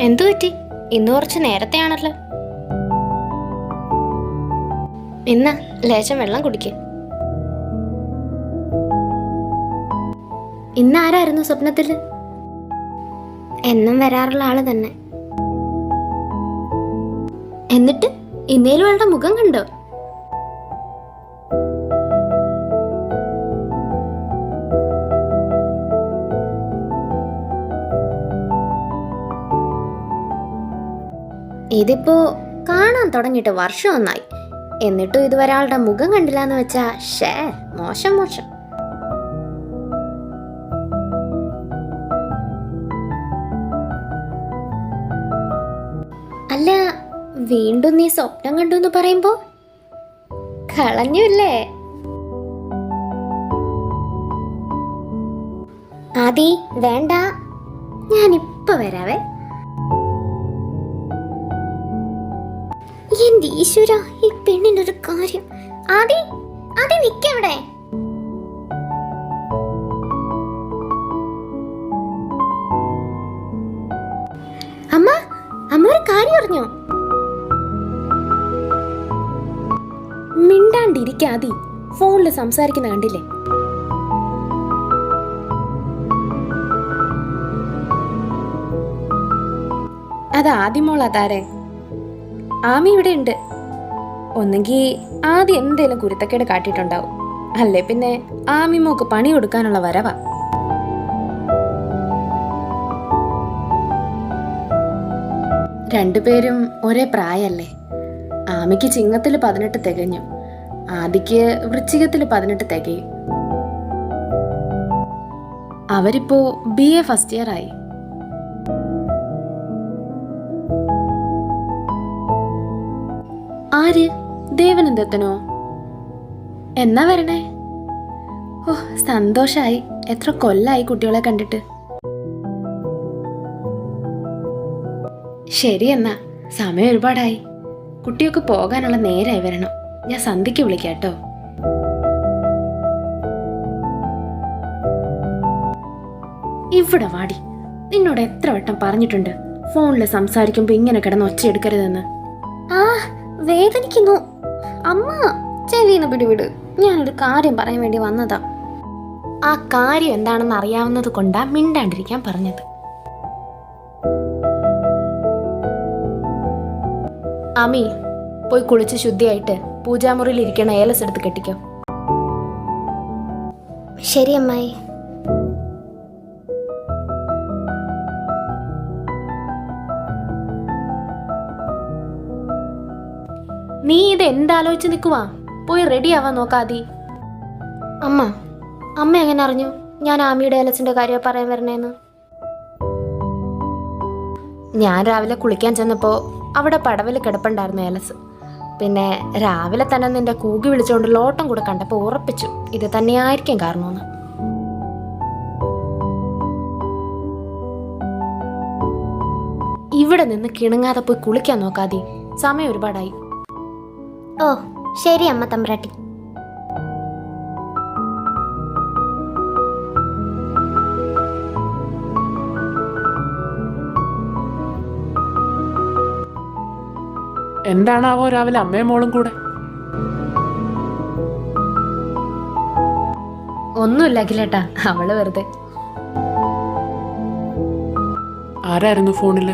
എന്തു പറ്റി? ഇന്ന് കുറച്ച് നേരത്തെയാണല്ലോ. ഇന്ന് ലേശം വെള്ളം കുടിക്ക്. ഇന്ന് ആരായിരുന്നു സ്വപ്നത്തിൽ എന്നും വരാറുള്ള ആൾ തന്നെ. എന്നിട്ട് ഇന്നേലും ആളുടെ മുഖം കണ്ടോ? ഇതിപ്പോ കാണാൻ തുടങ്ങിയിട്ട് വർഷം ഒന്നായി എന്നിട്ടും ഇതുവരെ ആളുടെ മുഖം കണ്ടില്ല എന്ന് വെച്ചാ ഷേ മോശം മോശം. അല്ല വീണ്ടും നീ സ്വപ്നം കണ്ടു എന്ന് പറയുമ്പോ? കളഞ്ഞുല്ലേ? ആദി വേണ്ട. ഞാനിപ്പോ വരാവേ. എന്റെ ഈശ്വര ഈ പെണ്ണിനൊരു കാര്യം. ആദി ആദി നിക്കവിടെ അമ്മ അമ്മ ഒരു കാര്യം അറിഞ്ഞോ? മിണ്ടാണ്ടിരിക്കാതി ഫോണിൽ സംസാരിക്കുന്ന കണ്ടില്ലേ? അത് ആദ്യമോളാ താരേ. ആമി ഇവിടെ ഉണ്ട്. ഒന്നെങ്കിൽ ആദ്യം എന്തേലും കുരുത്തക്കേട് കാട്ടിയിട്ടുണ്ടാവും. അല്ലേ പിന്നെ ആമി മോക്ക് പണി കൊടുക്കാനുള്ള വരവാ. രണ്ടുപേരും ഒരേ പ്രായല്ലേ? ആമിക്ക് ചിങ്ങത്തിൽ പതിനെട്ട് തികഞ്ഞു. ആദിക്ക് വൃശ്ചികത്തിൽ പതിനെട്ട് തികയും. അവരിപ്പോ ബി എ ഫസ്റ്റ് ഇയർ ആയി. ആര്? ദേവനന്ദത്തനോ? എന്നാ വരണേ? ഓ സന്തോഷായി. എത്ര കൊല്ലായി കുട്ടികളെ കണ്ടിട്ട്. ശരി എന്നാ. സമയം ഒരുപാടായി. കുട്ടിയൊക്കെ പോകാനുള്ള നേരായി വരണം. ഞാൻ സന്ധ്യക്ക് വിളിക്കാം കേട്ടോ. ഇവിടെ വാടി. നിന്നോട് എത്ര വട്ടം പറഞ്ഞിട്ടുണ്ട്? ഫോണിൽ സംസാരിക്കുമ്പോ ഇങ്ങനെ കിടന്ന് ഒച്ചയെടുക്കരുതെന്ന്. ആ വേദനിക്കുന്നു. അമ്മ ചെവിന്ന് പിടിവിട്. ഞാനൊരു കാര്യം പറയാൻ വേണ്ടി വന്നതാ. ആ കാര്യം എന്താണെന്ന് അറിയാവുന്നത് കൊണ്ടാ മിണ്ടാണ്ടിരിക്കാൻ പറഞ്ഞത്. അമി പോയി കുളിച്ച് ശുദ്ധിയായിട്ട് പൂജാമുറിയിൽ ഇരിക്കണ ഏലസ് എടുത്ത് കെട്ടിക്കോ. ശരി അമ്മായി. നീ ഇത് എന്താലോചിച്ച് നിൽക്കുവാ പോയി റെഡി ആവാൻ നോക്കാതി അമ്മ അമ്മ എങ്ങനെ അറിഞ്ഞു? ഞാൻ ആമിയുടെ അലസിന്റെ കാര്യം പറയാൻ വരണേന്ന്. ഞാൻ രാവിലെ കുളിക്കാൻ ചെന്നപ്പോ അവിടെ പടവിൽ കിടപ്പുണ്ടായിരുന്നു ഏലസ് പിന്നെ രാവിലെ തന്നെ നിന്റെ കൂകി വിളിച്ചുകൊണ്ട് ലോട്ടം കൂടെ കണ്ടപ്പോൾ ഉറപ്പിച്ചു ഇത് തന്നെയായിരിക്കും കാരണമെന്ന് ഇവിടെ നിന്ന് കിണുങ്ങാതെ പോയി കുളിക്കാൻ നോക്കാതി സമയം ഒരുപാടായി. ഓ ശരി അമ്മ തമ്പ്രാട്ടി. എന്താണാവോ രാവിലെ അമ്മയും മോളും കൂടെ? ഒന്നുമില്ല അഖിലേട്ടാ അവൾ വെറുതെ. ആരായിരുന്നു ഫോണിൽ?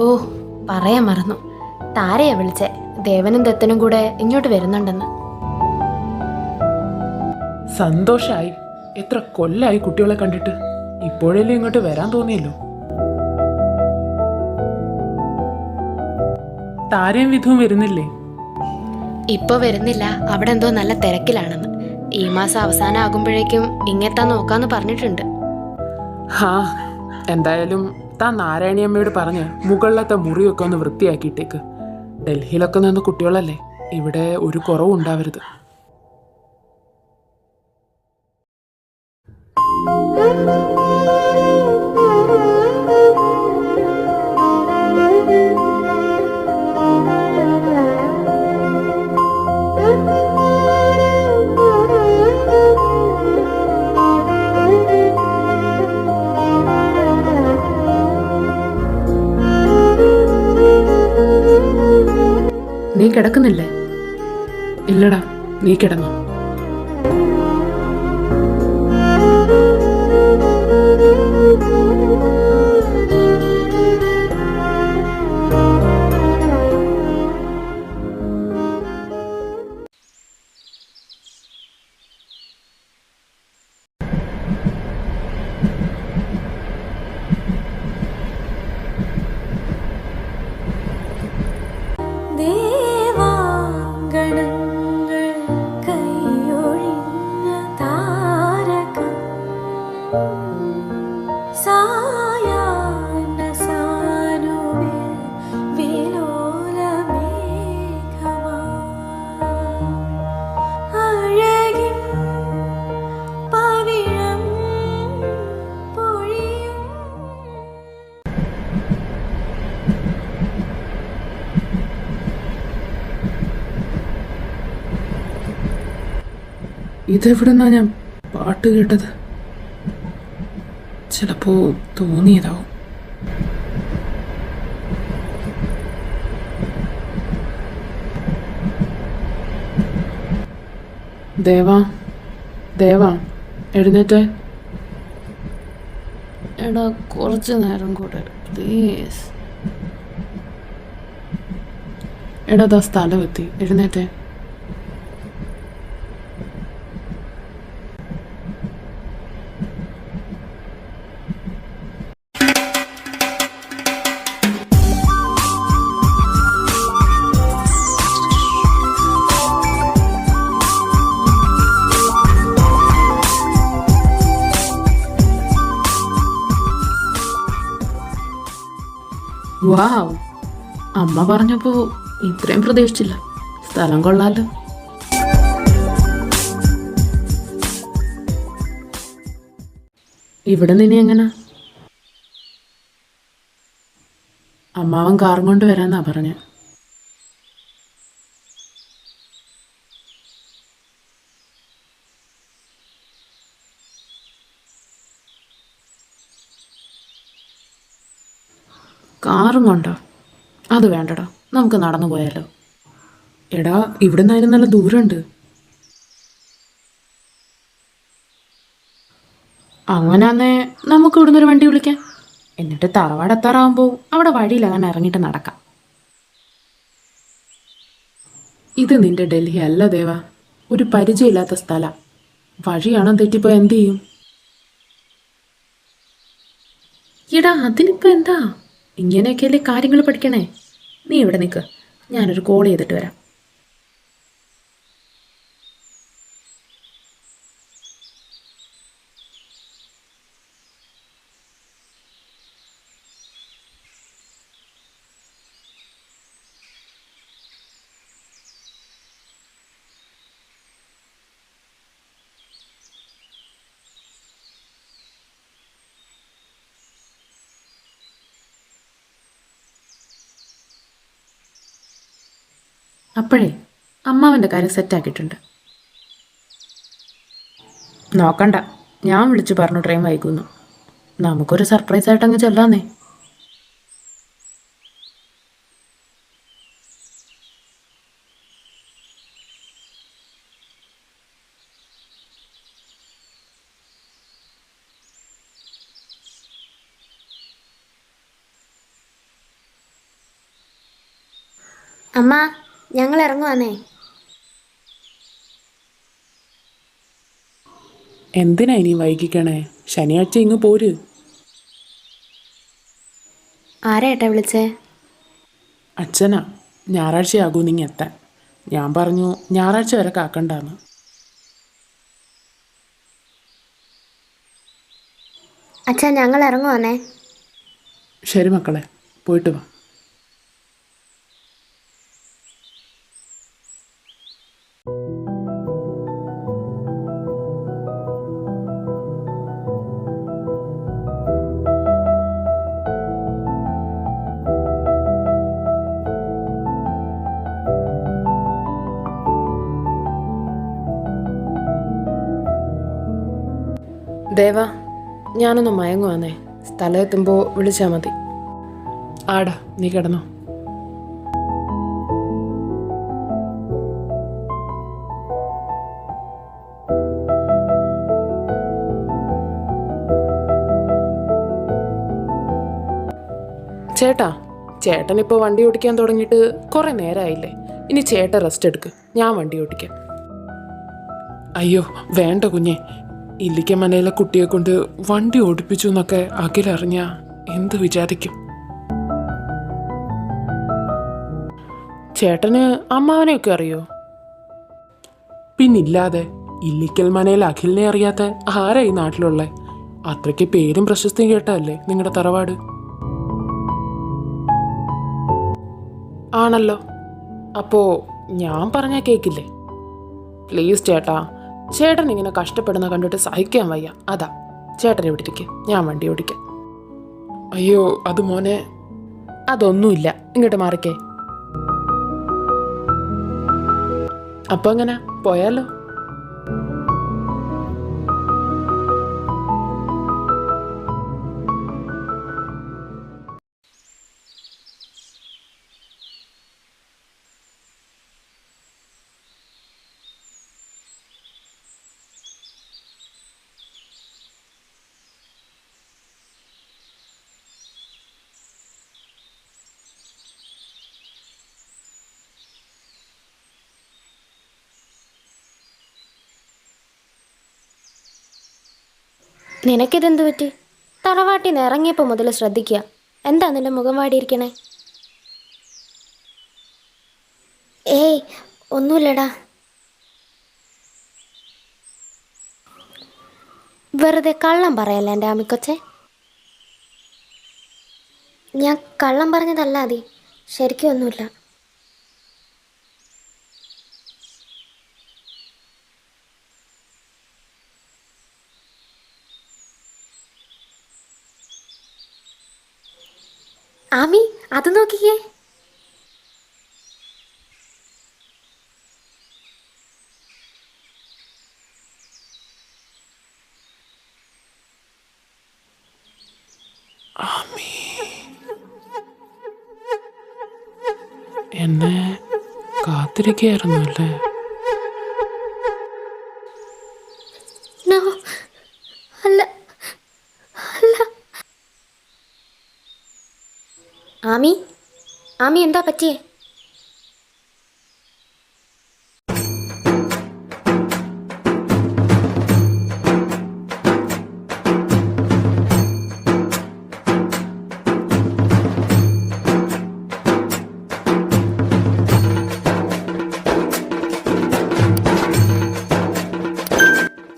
ഓ പറയാൻ മറന്നു. താരയാ വിളിച്ചേ. ദേവനും ദത്തനും കൂടെ ഇങ്ങോട്ട് വരുന്നുണ്ടെന്ന്. സന്തോഷായി. എത്ര കൊല്ലായി കുട്ടികളെ കണ്ടിട്ട്. ഇപ്പോഴല്ലേ ഇങ്ങോട്ട് വരാൻ തോന്നിയല്ലോ. താരയും വിധവും വരുന്നില്ലേ? ഇപ്പൊ വരുന്നില്ല. അവിടെ എന്തോ നല്ല തിരക്കിലാണെന്ന്. ഈ മാസം അവസാനം ആകുമ്പോഴേക്കും ഇങ്ങെത്താൻ നോക്കാന്ന് പറഞ്ഞിട്ടുണ്ട്. ഹാ എന്തായാലും താൻ നാരായണിയമ്മയോട് പറഞ്ഞ് മുകളിലത്തെ മുറിയൊക്കെ ഒന്ന് വൃത്തിയാക്കിയിട്ടേക്ക്. ഡൽഹിയിലൊക്കെ നിന്ന് കുട്ടികളല്ലേ ഇവിടെ ഒരു കുറവും ഉണ്ടാവരുത്. Thank you. നീ കിടക്കുന്നില്ലേ? ഇല്ലടാ നീ കിടന്നു. ഇതെവിടുന്നാ ഞാൻ പാട്ട് കേട്ടത്? ചിലപ്പോ തോന്നിയതാവും. ദേവാ ദേവാ എഴുന്നേറ്റേ. എടാ കുറച്ച് നേരം കൂടെ പ്ലീസ്. എടാ ദാ സ്ഥലം എത്തി. എഴുന്നേറ്റേ. അമ്മ പറഞ്ഞപ്പോ ഇത്രയും പ്രതീക്ഷിച്ചില്ല. സ്ഥലം കൊള്ളാലോ. ഇവിടെ നിന്നെ എങ്ങനെ? അമ്മാവൻ കാറും കൊണ്ട് വരാന്നാ പറഞ്ഞ. കാറും കൊണ്ടോ? അത് വേണ്ടടോ. നമുക്ക് നടന്നു പോയാലോ. എടാ ഇവിടെ നിന്നായിരുന്നു നല്ല ദൂരമുണ്ട്. അങ്ങനാന്നേ നമുക്ക് ഇവിടുന്ന് ഒരു വണ്ടി വിളിക്കാം. എന്നിട്ട് തറവാട് എത്താറാകുമ്പോൾ അവിടെ വഴിയിൽ അങ്ങനെ ഇറങ്ങിയിട്ട് നടക്കാം. ഇത് നിന്റെ ഡൽഹി അല്ല ദേവ. ഒരു പരിചയമില്ലാത്ത സ്ഥലം. വഴിയാണോ തെറ്റിപ്പോ എന്ത് ചെയ്യും? എടാ അതിനിപ്പോ എന്താ? ഇങ്ങനെയൊക്കെയല്ലേ കാര്യങ്ങൾ പഠിക്കണേ? നീ ഇവിടെ നിൽക്ക് ഞാനൊരു കോൾ ചെയ്തിട്ട് വരാം. അപ്പോഴേ അമ്മാവന്റെ കാര്യം സെറ്റാക്കിയിട്ടുണ്ട് നോക്കണ്ട. ഞാൻ വിളിച്ചു പറഞ്ഞു ട്രെയിൻ വൈകുന്നു. നമുക്കൊരു സർപ്രൈസ് ആയിട്ട് അങ്ങ് ചെല്ലാന്നേ അമ്മ ഞങ്ങൾ ഇറങ്ങുവാന്നേ? എന്തിനാ ഇനി വൈകിക്കണേ? ശനിയാഴ്ച ഇങ്ങ് പോര്. ആരേട്ടാ വിളിച്ചേ? അച്ഛനാ. ഞായറാഴ്ചയാകൂ നിങ്ങ എത്താൻ. ഞാൻ പറഞ്ഞു ഞായറാഴ്ച വരെ കാക്കണ്ടാന്ന്. അച്ഛാ ഞങ്ങൾ ഇറങ്ങുവാന്നേ. ശരി മക്കളെ പോയിട്ട് വാ. ദേവ ഞാനൊന്ന് മയങ്ങുവാന്നേ. സ്ഥലമെത്തുമ്പോൾ വിളിച്ചാൽ മതി. ആടാ നീ കിടന്നോ. ചേട്ടാ ചേട്ടൻ ഇപ്പോൾ വണ്ടി ഓടിക്കാൻ തുടങ്ങിയിട്ട് കുറേ നേരമായില്ലേ ഇനി ചേട്ടൻ റെസ്റ്റ് എടുക്ക്. ഞാൻ വണ്ടി ഓടിക്കാം. അയ്യോ വേണ്ട കുഞ്ഞെ. ഇല്ലിക്ക മലയിലെ കുട്ടിയെ കൊണ്ട് വണ്ടി ഓടിപ്പിച്ചു എന്നൊക്കെ അഖിലറിഞ്ഞ എന്ത് വിചാരിക്കും? ചേട്ടന് അമ്മാവനെയൊക്കെ അറിയോ? പിന്നില്ലാതെ ഇല്ലിക്കൽ മനയിൽ അഖിലിനെ അറിയാത്ത ആരാ ഈ നാട്ടിലുള്ള? അത്രയ്ക്ക് പേരും പ്രശസ്തിയും കേട്ടതല്ലേ നിങ്ങളുടെ തറവാട്? ആണല്ലോ. അപ്പോ ഞാൻ പറഞ്ഞാ കേക്കില്ലേ? പ്ലീസ് ചേട്ടാ ചേട്ടൻ ഇങ്ങനെ കഷ്ടപ്പെടുന്ന കണ്ടിട്ട് സഹിക്കാൻ വയ്യ. അതാ ചേട്ടൻ ഇവിടെ ഇരിക്കുക ഞാൻ വണ്ടി ഓടിക്കാം. അയ്യോ അത് മോനെ. അതൊന്നുമില്ല. ഇങ്ങോട്ട് മാറിക്കേ. അപ്പൊ എങ്ങനെ? പോയാലോ? നിനക്കിതെന്ത് പറ്റി? തറവാട്ടിൽ നിന്ന് ഇറങ്ങിയപ്പോൾ മുതൽ ശ്രദ്ധിക്കുക. എന്താ നിന്റെ മുഖം വാടിയിരിക്കണേ? ഏയ് ഒന്നുമില്ലടാ. വെറുതെ കള്ളം പറയല്ലേ എന്റെ അമ്മിക്കൊച്ചെ ഞാൻ കള്ളം പറഞ്ഞതല്ലാതെ ശരിക്കും ഒന്നുമില്ല. ആമി അത് നോക്കിക്കേ. എന്നെ കാത്തിരിക്കുകയായിരുന്നു അല്ലേ നോ അല്ല അല്ല ആമി ആമി എന്താ പറ്റിയേ?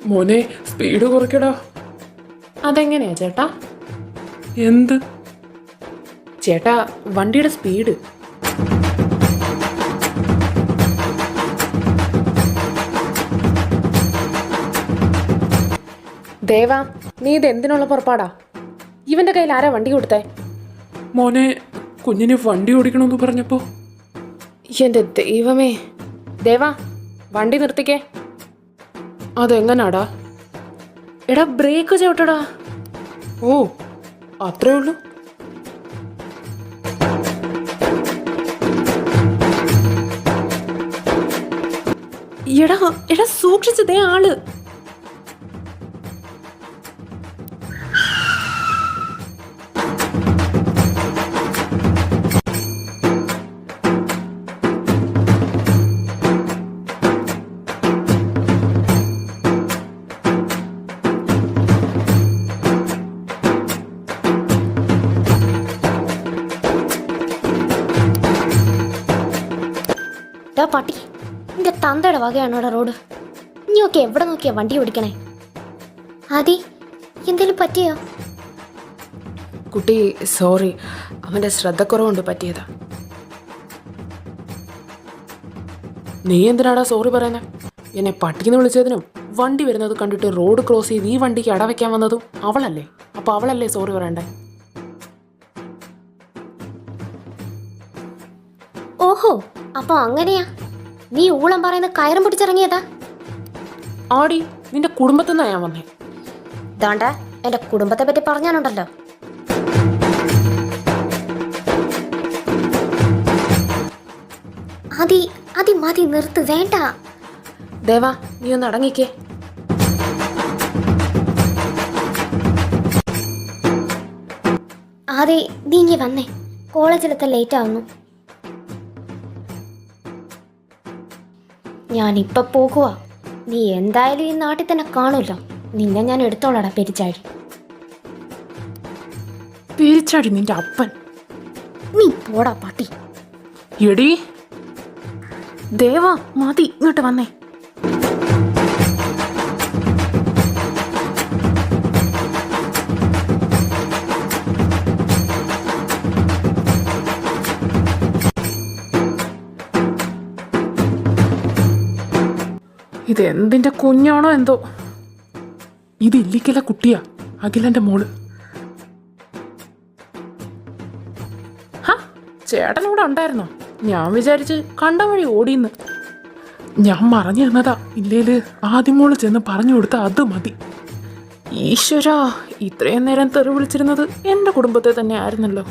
മോനെ സ്പീഡ് കുറയ്ക്കടാ. അതെങ്ങനെയാ ചേട്ടാ? എന്ത്? ചേട്ടാ വണ്ടിയുടെ സ്പീഡ് ദേവാ നീ ഇത് എന്തിനുള്ള പുറപ്പാടാ? ഇവന്റെ കയ്യിൽ ആരാ വണ്ടി കൊടുത്തേ? മോനെ കുഞ്ഞിന് വണ്ടി ഓടിക്കണമെന്ന് പറഞ്ഞപ്പോ? എന്റെ ദൈവമേ. ദേവാ വണ്ടി നിർത്തിക്കേ. അതെങ്ങനാടാ? എടാ ബ്രേക്ക് ചവിട്ടടാ. ഓ അത്രേ ഉള്ളൂ? എടാ എടാ സൂക്ഷിച്ചതേ ആൾ. ഡാ പട്ടി. നിന്റെ തന്തയുടെ വകയാണ് ഇവിടെ റോഡ്. നീയൊക്കെ എവിടെ നോക്കിയാ വണ്ടി ഓടിക്കണേ? ആദി എന്തേലും പറ്റിയോ? കുട്ടി സോറി. അവന്റെ ശ്രദ്ധക്കുറവുണ്ട് പറ്റിയതാ. നീ എന്തിനാടാ സോറി പറയുന്നത് എന്നെ പട്ടിന്ന് വിളിച്ചതിനും വണ്ടി വരുന്നത് കണ്ടിട്ട് റോഡ് ക്രോസ് ചെയ്ത് ഈ വണ്ടിക്ക് അടവയ്ക്കാൻ വന്നതും അവളല്ലേ? അപ്പൊ അവളല്ലേ സോറി പറയണ്ടേ? ഓഹോ അപ്പൊ അങ്ങനെയാ. നീ ഊളം പറയുന്ന കയറും പിടിച്ചിറങ്ങിയതാ. ആടി നിന്റെ കുടുംബത്തിൽ നിന്നാ ഞാൻ വന്നേ. ദാണ്ട എന്റെ കുടുംബത്തെ പറ്റി പറഞ്ഞാലുണ്ടല്ലോ. അതി അതി മതി നിർത്ത് വേണ്ട. ദേവാ നീ ഒന്ന് അടങ്ങിക്കേ. അതെ നീ ഇങ്ങി വന്നേ. കോളേജിലെത്താൻ ലേറ്റ് ആവുന്നു. ഞാനിപ്പോൾ പോകുക നീ എന്തായാലും ഈ നാട്ടിൽ തന്നെ കാണൂല്ലോ നിന്നെ ഞാൻ എടുത്തോളടാ പെരിച്ചാഴി പേരിച്ചാടി നിന്റെ അപ്പൻ. നീ പോടാ പാട്ടി. എടി. ദേവാ മതി ഇങ്ങോട്ട് വന്നേ. ഇത് എന്തിന്റെ കുഞ്ഞാണോ എന്തോ? ഇത് ഇല്ലിക്കല കുട്ടിയാ അഖിലന്റെ മോൾ. ചേട്ടൻ ഇവിടെ ഉണ്ടായിരുന്നോ? ഞാൻ വിചാരിച്ച് കണ്ട വഴി ഓടിയെന്ന്. ഞാൻ മറഞ്ഞു തന്നതാ ഇല്ലേൽ ആദ്യം മോൾ ചെന്ന് പറഞ്ഞു കൊടുത്ത അത് മതി. ഈശ്വരാ ഇത്രയും നേരം തെറി വിളിച്ചിരുന്നത് എന്റെ കുടുംബത്തെ തന്നെ ആയിരുന്നല്ലോ.